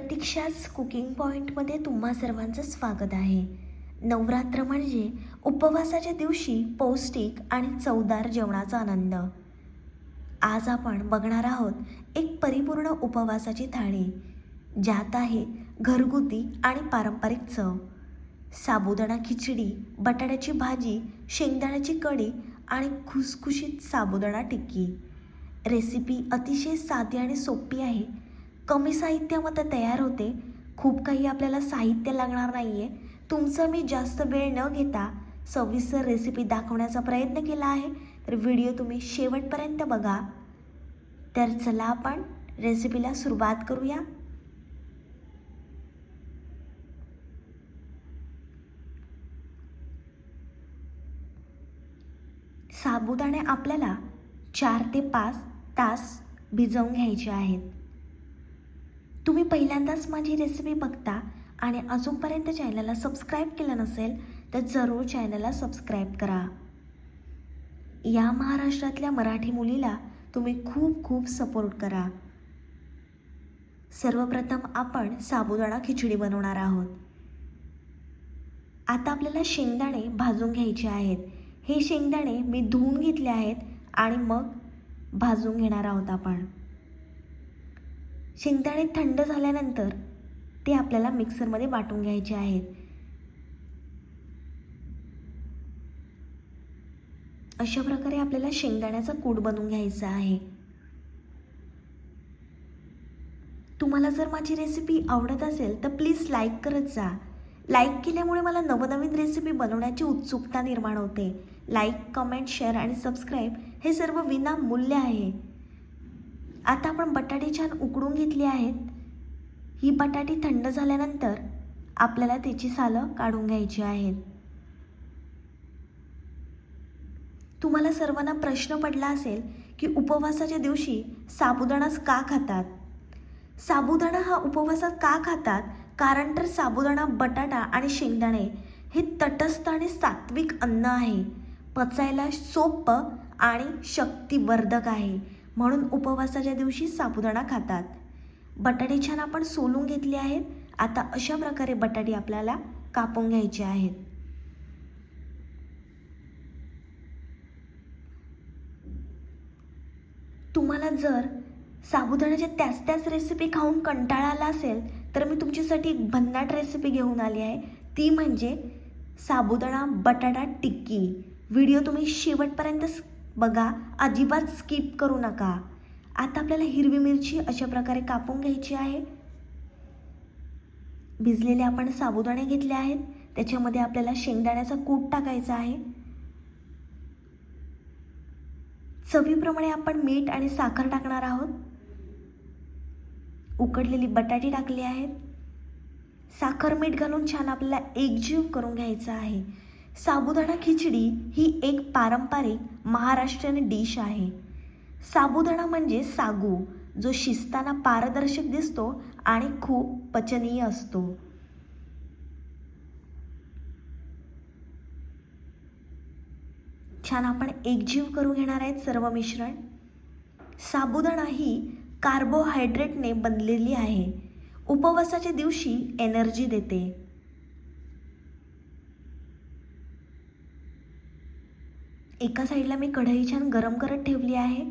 प्रतीक्षाच cooking पॉईंटमध्ये तुम्हा सर्वांचं स्वागत आहे. नवरात्र म्हणजे उपवासाच्या दिवशी पौष्टिक आणि चवदार जेवणाचा आनंद. आज आपण बघणार आहोत एक परिपूर्ण उपवासाची थाळी ज्यात आहे घरगुती आणि पारंपरिक चव. साबुदाणा खिचडी बटाट्याची भाजी शेंगदाण्याची कढी आणि खुसखुशीत साबुदाणा टिक्की. रेसिपी अतिशय साधी आणि सोपी आहे कमी साहित्यामध्ये तयार होते. खूप काही आपल्याला साहित्य लागणार नाही आहे तुमचं मी जास्त वेळ न घेता सविस्तर रेसिपी दाखवण्याचा प्रयत्न केला आहे. तर व्हिडिओ तुम्ही शेवटपर्यंत बघा. तर चला आपण रेसिपीला सुरुवात करूया. साबुदाणे आपल्याला चार ते पाच तास भिजवून घ्यायचे आहेत. तुम्ही पहिल्यांदाच माझी रेसिपी बघता आणि अजूनपर्यंत चॅनलला सबस्क्राईब केलं नसेल तर जरूर चॅनलला सबस्क्राईब करा. या महाराष्ट्रातल्या मराठी मुलीला तुम्ही खूप खूप सपोर्ट करा. सर्वप्रथम आपण साबुदाणा खिचडी बनवणार आहोत. आता आपल्याला शेंगदाणे भाजून घ्यायचे आहेत. हे शेंगदाणे मी धुवून घेतले आहेत आणि मग भाजून घेणार आहोत आपण. शेंगदाणे थंड झाल्यानंतर ते आपल्याला मिक्सरमध्ये वाटून घ्यायचे आहेत. अशा प्रकारे आपल्याला शेंगदाण्याचा कूट बनवून घ्यायचा आहे. तुम्हाला जर माझी रेसिपी आवडत असेल तर प्लीज लाईक करत जा. लाईक केल्यामुळे मला नवनवीन रेसिपी बनवण्याची उत्सुकता निर्माण होते. लाईक कमेंट शेअर आणि सबस्क्राईब हे सर्व विनामूल्य आहे. आता आपण बटाटे छान उकडून घेतली आहेत. ही बटाटी थंड झाल्यानंतर आपल्याला त्याची सालं काढून घ्यायची आहेत. तुम्हाला सर्वांना प्रश्न पडला असेल की उपवासाच्या दिवशी साबुदाणाच का खातात? साबुदाणा हा उपवासात का खातात? कारण तर साबुदाणा बटाटा आणि शेंगदाणे हे तटस्थ आणि सात्विक अन्न आहे. पचायला सोपं आणि शक्तिवर्धक आहे. म्हणून उपवासाच्या दिवशी साबुदाणा खातात. बटाटे छान आपण सोलून घेतले आहेत. आता अशा प्रकारे बटाटे आपल्याला कापून घ्यायचे आहेत. तुम्हाला जर साबुदाण्याच्या त्याच त्याच रेसिपी खाऊन कंटाळा आला असेल तर मी तुमच्यासाठी एक भन्नाट रेसिपी घेऊन आली आहे. ती म्हणजे साबुदाणा बटाटा टिक्की. व्हिडिओ तुम्ही शेवटपर्यंत बघा अजिबात स्किप करू नका. आता आपल्याला हिरवी मिरची अशा प्रकारे कापून घ्यायची आहे. भिजलेले आपण साबुदाणे घेतले आहेत. त्याच्यामध्ये आपल्याला शेंगदाण्याचा कूट टाकायचा आहे. चवीप्रमाणे आपण मीठ आणि साखर टाकणार आहोत. उकडलेली बटाटी टाकली आहेत. साखर मीठ घालून छान आपल्याला एकजीव करून घ्यायचा आहे. साबुदाणा खिचडी ही एक पारंपरिक महाराष्ट्रीयन डिश आहे. साबुदाणा म्हणजे सागू जो शिजताना पारदर्शक दिसतो आणि खूप पचनीय असतो. छान आपण एकजीव करून घेणार आहेत सर्व मिश्रण. साबुदाणा ही कार्बोहायड्रेटने बनलेली आहे. उपवासाच्या दिवशी एनर्जी देते. एका साईडला मी कढई छान गरम करत ठेवली आहे.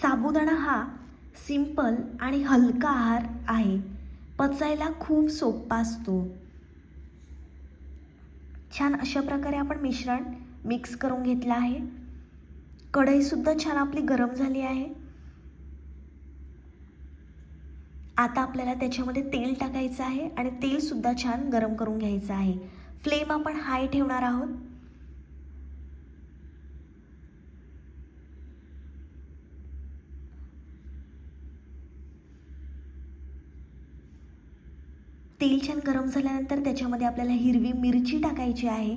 साबुदाणा हा सिंपल आणि हलका आहार आहे. पचायला खूप सोपा असतो. छान अशा प्रकारे आपण मिश्रण मिक्स करून घेतलं आहे. कढईसुद्धा छान आपली गरम झाली आहे. आता आपल्याला त्याच्यामध्ये तेल टाकायचं आहे आणि तेलसुद्धा छान गरम करून घ्यायचं आहे. फ्लेम आपण हाय ठेवणार आहोत. तेल छान गरम झाल्यानंतर त्याच्यामध्ये आपल्याला हिरवी मिरची टाकायची आहे.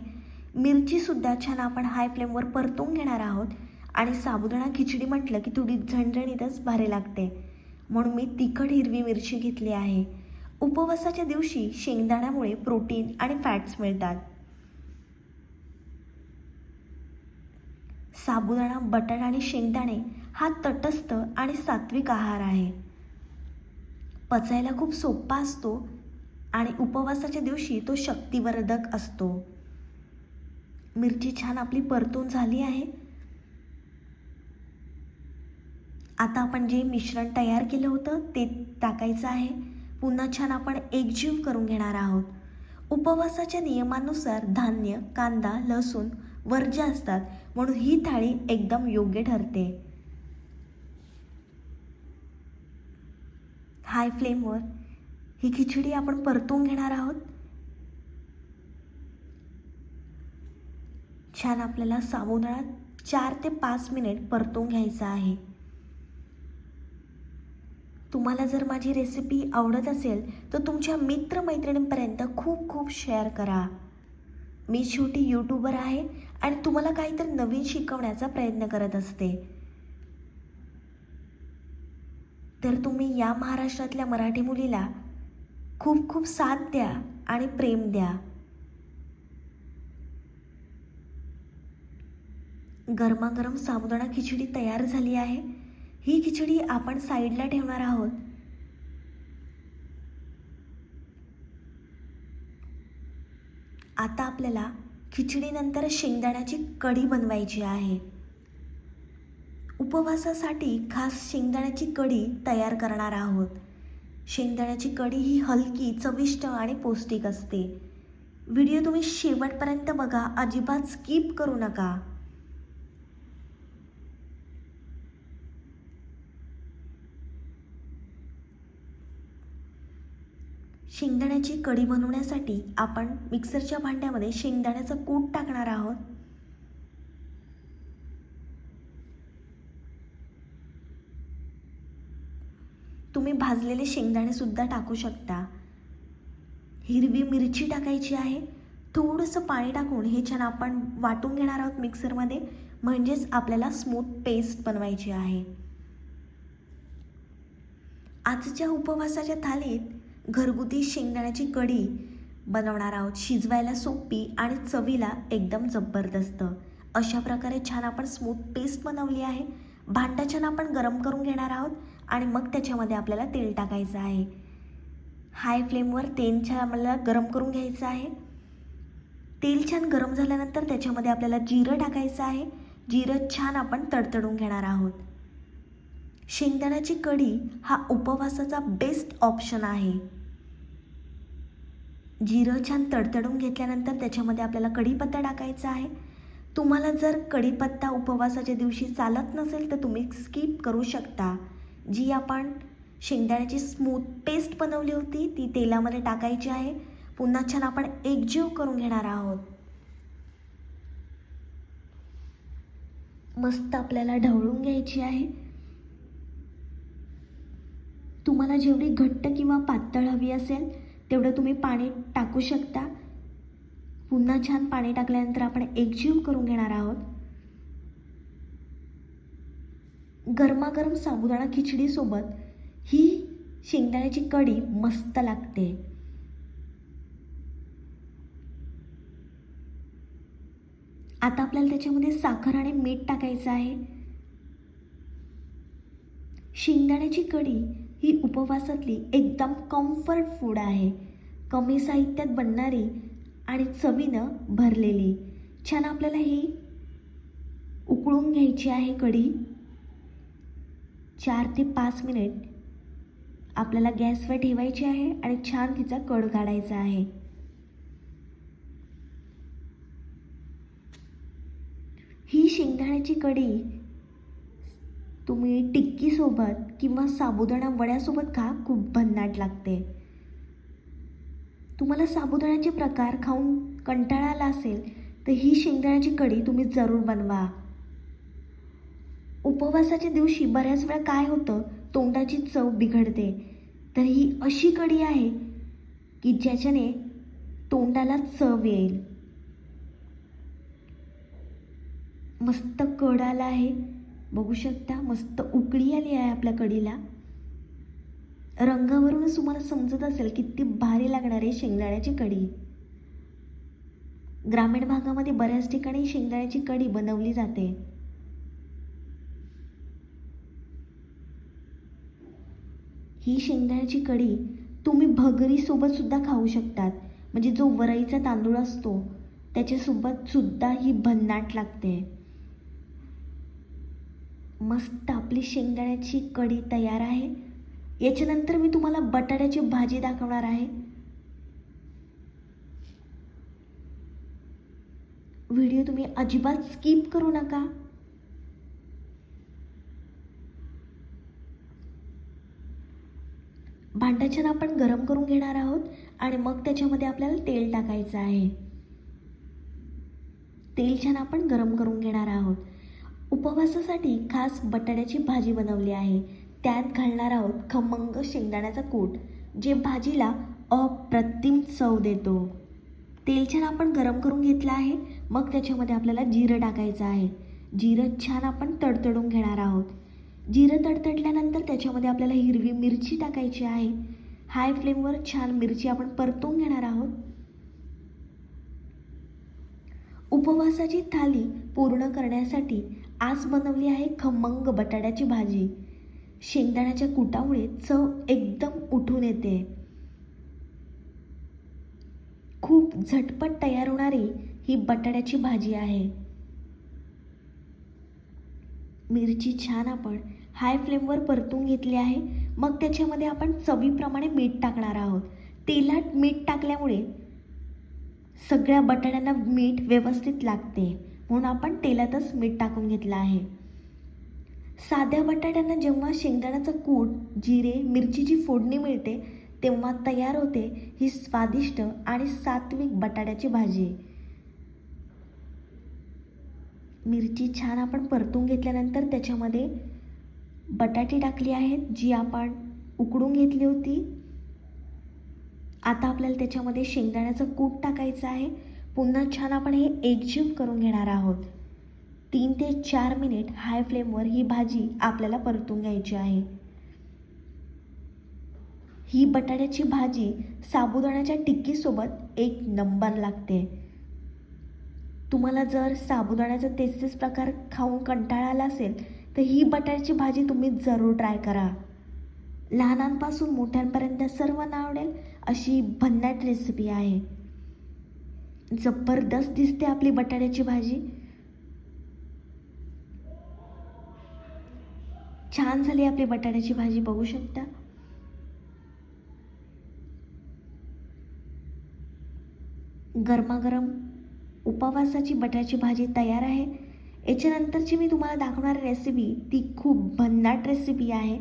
मिरचीसुद्धा छान आपण हाय फ्लेमवर परतून घेणार आहोत. आणि साबुदाणा खिचडी म्हटलं की थोडी झणझणीतच भारी लागते. म्हणून मी तिखट हिरवी मिरची घेतली आहे. उपवासाच्या दिवशी शेंगदाण्यामुळे प्रोटीन आणि फॅट्स मिळतात. साबुदाणा बटाटा आणि शेंगदाणे हा तटस्थ आणि सात्विक आहार आहे. पचायला खूप सोपा असतो आणि उपवासाच्या दिवशी तो शक्तिवर्धक असतो. मिरची छान आपली परतून झाली आहे. आता आपण जे मिश्रण तयार केलं होतं ते टाकायचं आहे. पुन्हा छान आपण एकजीव करून घेणार आहोत. उपवासाच्या नियमानुसार धान्य कांदा लसूण वर्ज्य असतात म्हणून ही थाळी एकदम योग्य ठरते. हाय फ्लेमवर ही खिचडी आपण परतून घेणार आहोत. छान आपल्याला साबुदाणा चार ते पाच मिनिट परतून घ्यायचा आहे. तुम्हाला जर माझी रेसिपी आवडत असेल तर तुमच्या मित्रमैत्रिणींपर्यंत खूप खूप शेअर करा. मी शेवटी यूट्यूबर आहे आणि तुम्हाला काहीतरी नवीन शिकवण्याचा प्रयत्न करत असते. तर तुम्ही या महाराष्ट्रातल्या मराठी मुलीला खूप खूप साथ द्या आणि प्रेम द्या. गरमागरम साबुदाणा खिचडी तयार झाली आहे. ही खिचडी आपण साईडला ठेवणार आहोत. आता आपल्याला खिचडीनंतर शेंगदाण्याची कढी बनवायची आहे. उपवासासाठी खास शेंगदाण्याची कढी तयार करणार आहोत. शेंगदाण्याची कढी ही हलकी चविष्ट आणि पौष्टिक असते. व्हिडिओ तुम्ही शेवटपर्यंत बघा अजिबात स्किप करू नका. शेंगदाण्याची कढी बनवण्यासाठी आपण मिक्सरच्या भांड्यामध्ये शेंगदाण्याचं कूट टाकणार आहोत. तुम्ही भाजलेले शेंगदाणेसुद्धा टाकू शकता. हिरवी मिरची टाकायची आहे. थोडंसं पाणी टाकून हे छान आपण वाटून घेणार आहोत मिक्सरमध्ये. म्हणजेच आपल्याला स्मूथ पेस्ट बनवायची आहे. आजच्या उपवासाच्या थालीत घरगुती शेंगदाण्याची कढी बनवणार आहोत. शिजवायला सोपी आणि चवीला एकदम जबरदस्त. अशा प्रकारे छान आपण स्मूथ पेस्ट बनवली आहे. भांडं छान आपण गरम करून घेणार आहोत आणि मग त्याच्यामध्ये आपल्याला तेल टाकायचं आहे. हाय फ्लेमवर तेल छान आपल्याला गरम करून घ्यायचं आहे. तेल छान गरम झाल्यानंतर त्याच्यामध्ये आपल्याला जिरं टाकायचं आहे. जिरं छान आपण तडतडून घेणार आहोत. शेंगदाण्याची कढी हा उपवासाचा बेस्ट ऑप्शन आहे. जिरं छान तडतडून घेतल्यानंतर त्याच्यामध्ये आपल्याला कढीपत्ता टाकायचा आहे. तुम्हाला जर कढीपत्ता उपवासाच्या दिवशी चालत नसेल तर तुम्ही स्किप करू शकता. जी आपण शेंगदाण्याची स्मूथ पेस्ट बनवली होती ती तेलामध्ये टाकायची आहे. पुन्हा छान आपण एकजीव करून घेणार आहोत. मस्त आपल्याला ढवळून घ्यायची आहे. तुम्हाला जेवढी घट्ट किंवा पातळ हवी असेल तेवढं तुम्ही पाणी टाकू शकता. पुन्हा छान पाणी टाकल्यानंतर आपण एकजीव करून घेणार आहोत. गरमागरम साबुदाणा खिचडीसोबत ही शेंगदाण्याची कढी मस्त लागते. आता आपल्याला त्याच्यामध्ये साखर आणि मीठ टाकायचं आहे. शेंगदाण्याची कढी ही उपवासातली एकदम कम्फर्ट फूड आहे. कमी साहित्यात बनणारी आणि चवीनं भरलेली. छान आपल्याला ही उकळून घ्यायची आहे कढी. चार ते पाच मिनिट आपल्याला गॅसवर ठेवायची आहे आणि छान तिचा कड काढायचा आहे. ही शेंगदाण्याची कढी तुम्ही टिक्कीसोबत किंवा साबुदाणा वड्यासोबत खा खूप भन्नाट लागते. तुम्हाला साबुदाण्याचे प्रकार खाऊन कंटाळा आला असेल तर ही शेंगदाण्याची कढी तुम्ही जरूर बनवा. उपवासाच्या दिवशी बऱ्याच वेळा काय होतं तोंडाची चव बिघडते. तर ही अशी कढी आहे की ज्याच्याने तोंडाला चव येईल. मस्त कड आला आहे बघू शकता मस्त उकळी आली आहे आपल्या कढीला रंगावरूनच तुम्हाला समजत असेल किती भारी लागणारी शेंगदाण्याची कढी. ग्रामीण भागामध्ये बऱ्याच ठिकाणी शेंगदाण्याची कढी बनवली जाते. ही शेंगदाण्याची कढी तुम्ही भगरीसोबत सुद्धा खाऊ शकतात. म्हणजे जो वराईचा तांदूळ असतो त्याच्यासोबत सुद्धा ही भन्नाट लागते. मस्त आपली शेंगदाण्याची कढी तयार आहे. याच्यानंतर मी तुम्हाला बटाट्याची भाजी दाखवणार आहे. व्हिडिओ तुम्ही अजिबात स्किप करू नका. भांडं छान आपण गरम करून घेणार आहोत आणि मग त्याच्यामध्ये आपल्याला तेल टाकायचं आहे. तेल छान आपण गरम करून घेणार आहोत. उपवासासाठी खास बटाट्याची भाजी बनवली आहे. त्यात घालणार आहोत खमंग शेंगदाण्याचा कूट जे भाजीला अप्रतिम चव देतो. तेल छान आपण गरम करून घेतलं आहे मग त्याच्यामध्ये आपल्याला जिरं टाकायचं आहे. जिरं छान आपण तडतडून घेणार आहोत. जिरं तडतडल्यानंतर त्याच्यामध्ये आपल्याला हिरवी मिरची टाकायची आहे. हाय फ्लेमवर छान मिरची आपण परतून घेणार आहोत. उपवासाची थाली पूर्ण करण्यासाठी आज बनवली आहे खमंग बटाट्याची भाजी. शेंगदाण्याच्या कुटामुळे चव एकदम उठून येते. खूप झटपट तयार होणारी ही बटाट्याची भाजी आहे. मिरची छान आपण हाय फ्लेमवर परतून घेतली आहे. मग त्याच्यामध्ये आपण चवीप्रमाणे मीठ टाकणार आहोत. तेलात मीठ टाकल्यामुळे सगळ्या बटाट्यांना मीठ व्यवस्थित लागते. म्हणून आपण तेलातच मीठ टाकून घेतलं आहे. साध्या बटाट्यांना जेव्हा शेंगदाण्याचं कूट जिरे मिरचीची फोडणी मिळते तेव्हा तयार होते ही स्वादिष्ट आणि सात्विक बटाट्याची भाजी. मिरची छान आपण परतून घेतल्यानंतर त्याच्यामध्ये बटाटी टाकली आहेत जी आपण उकडून घेतली होती. आता आपल्याला त्याच्यामध्ये शेंगदाण्याचं कूट टाकायचं आहे. पुन्हा छान आपण हे एकजीव करून घेणार आहोत. तीन ते चार मिनिट हाय फ्लेमवर ही भाजी आपल्याला परतून घ्यायची आहे. ही बटाट्याची भाजी साबुदाण्याच्या टिक्कीसोबत एक नंबर लागते. तुम्हाला जर साबुदाण्याचा तेच प्रकार खाऊन कंटाळा आला असेल तर ही बटाट्याची भाजी तुम्ही जरूर ट्राय करा. लहानांपासून मोठ्यांपर्यंत सर्वांना आवडेल अशी भन्नाट रेसिपी आहे. जबरदस्त दिसते आपली बटाट्याची भाजी. छान झाली आपली बटाट्याची भाजी बघू शकता. गरमागरम उपवासाची बटाट्याची भाजी तयार आहे. याच्यानंतरची मी तुम्हाला दाखवणारी रेसिपी ती खूप भन्नाट रेसिपी आहे.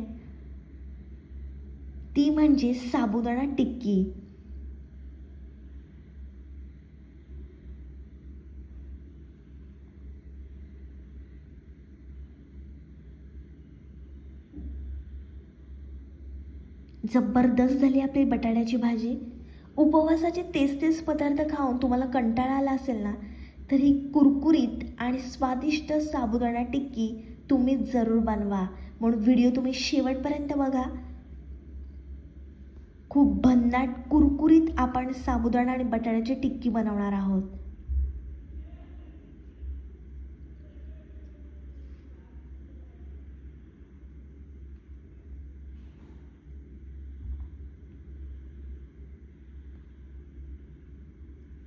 ती म्हणजे साबुदाणा टिक्की. जबरदस्त झाली आपली बटाट्याची भाजी. उपवासाचे तेच तेच पदार्थ खाऊन तुम्हाला कंटाळा आला असेल ना तर ही कुरकुरीत आणि स्वादिष्ट साबुदाणा टिक्की तुम्ही जरूर बनवा. म्हणून व्हिडिओ तुम्ही शेवटपर्यंत बघा. खूप भन्नाट कुरकुरीत आपण साबुदाणा आणि बटाट्याची टिक्की बनवणार आहोत.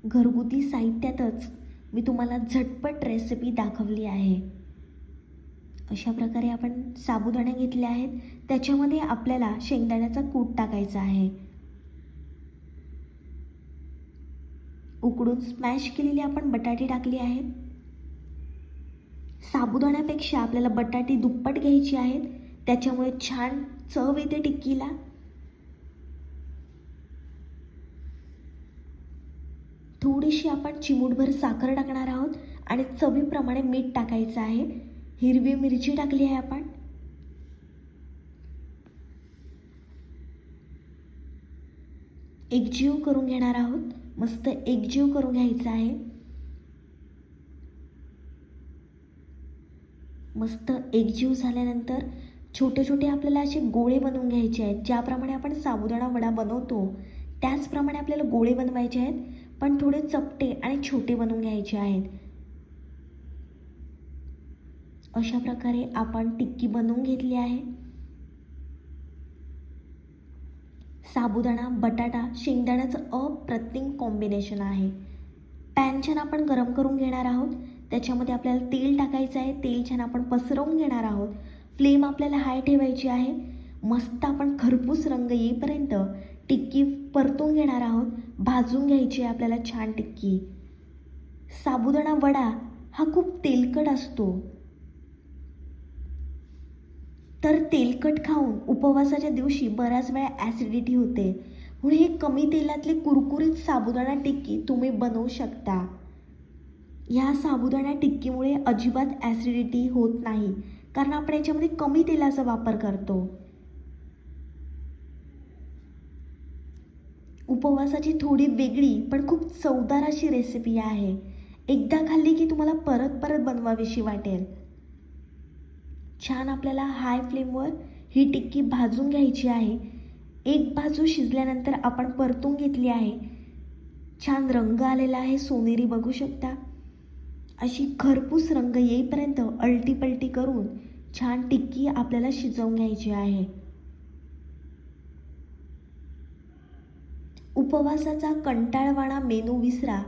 घरगुती साहित्यातच मी तुम्हाला झटपट रेसिपी दाखवली आहे. अशा प्रकारे आपण साबुदाणे घेतले आहेत. त्याच्यामध्ये आपल्याला शेंगदाण्याचा कूट टाकायचा आहे. उकडून स्मॅश केलेली आपण बटाटे टाकली आहेत साबुदाण्यापेक्षा आपल्याला बटाटे दुप्पट घ्यायची आहेत. त्याच्यामुळे छान चव येते टिक्कीला. थोडीशी आपण चिमूटभर साखर टाकणार आहोत आणि चवीप्रमाणे मीठ टाकायचं आहे. हिरवी मिरची टाकली आहे आपण. एकजीव करून घेणार आहोत. मस्त एकजीव करून घ्यायचा आहे. मस्त एकजीव झाल्यानंतर छोटे छोटे आपल्याला असे गोळे बनवून घ्यायचे आहेत. ज्याप्रमाणे आपण साबुदाणा वडा बनवतो त्याचप्रमाणे आपल्याला गोळे बनवायचे आहेत. पण थोडे चपटे आणि छोटे बनवून घ्यायचे आहेत. अशा प्रकारे आपण टिक्की बनवून घेतली आहे. साबुदाणा बटाटा शेंगदाण्याचं अप्रतिम कॉम्बिनेशन आहे. पॅन छान आपण गरम करून घेणार आहोत. त्याच्यामध्ये आपल्याला तेल टाकायचं आहे. तेल छान आपण पसरवून घेणार आहोत. फ्लेम आपल्याला हाय ठेवायची आहे. मस्त आपण खरपूस रंग येईपर्यंत टिक्की परतून घेणार आहोत. भाजून घ्यायची आहे आपल्याला छान टिक्की. साबुदाणा वडा हा खूप तेलकट असतो. तर तेलकट खाऊन उपवासाच्या दिवशी बऱ्याच वेळा ॲसिडिटी होते. म्हणून हे कमी तेलातले कुरकुरीत साबुदाणा टिक्की तुम्ही बनवू शकता. ह्या साबुदाणा टिक्कीमुळे अजिबात ॲसिडिटी होत नाही. कारण आपण याच्यामध्ये कमी तेलाचा वापर करतो. उपवासाची थोडी वेगळी पण खूप चवदार अशी रेसिपी आहे. एकदा खाल्ली की तुम्हाला परत परत बनवावीशी वाटेल. छान आपल्याला हाय फ्लेमवर ही टिक्की भाजून घ्यायची आहे. एक बाजू शिजल्यानंतर आपण परतून घेतली आहे. छान रंग आलेला आहे सोनेरी बघू शकता. अशी खरपूस रंग येईपर्यंत अल्टीपलटी करून छान टिक्की आपल्याला शिजवून घ्यायची आहे. उपवासाचा कंटाळवाणा मेनू विसरा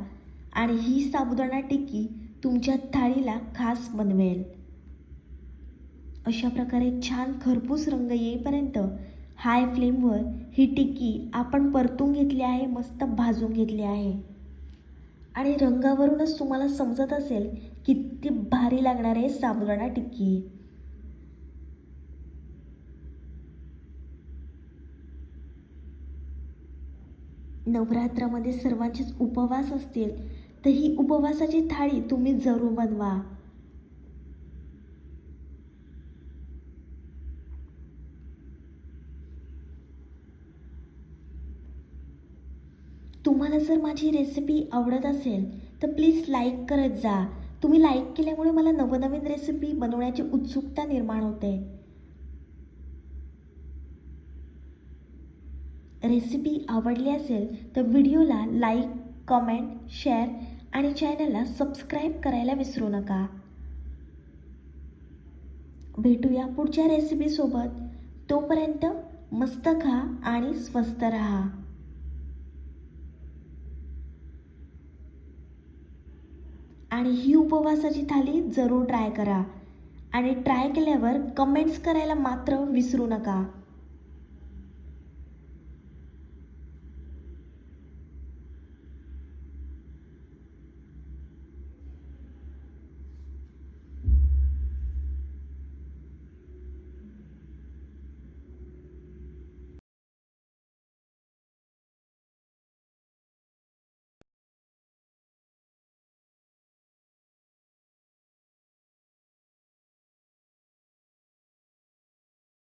आणि ही साबुदाणा टिक्की तुमच्या थाळीला खास बनवेल. अशा प्रकारे छान खरपूस रंग येईपर्यंत हाय फ्लेमवर ही टिक्की आपण परतून घेतली आहे मस्त भाजून घेतली आहे. आणि रंगावरूनच तुम्हाला समजत असेल किती भारी लागणार आहे साबुदाणा टिक्की. नवरात्रामध्ये सर्वांचेच उपवास असतील तर ही उपवासाची थाळी तुम्ही जरूर बनवा. तुम्हाला जर माझी रेसिपी आवडत असेल तर प्लीज लाईक करत जा. तुम्ही लाईक केल्यामुळे मला नवनवीन रेसिपी बनवण्याची उत्सुकता निर्माण होते. रेसिपी आवडली असेल तर व्हिडिओला लाईक कमेंट शेअर आणि चॅनलला सबस्क्राईब करायला विसरू नका. भेटूया पुढच्या रेसिपीसोबत तोपर्यंत मस्त खा आणि स्वस्त रहा. आणि ही उपवासाची थाली जरूर ट्राय करा. आणि ट्राय केल्यावर कमेंट्स करायला मात्र विसरू नका.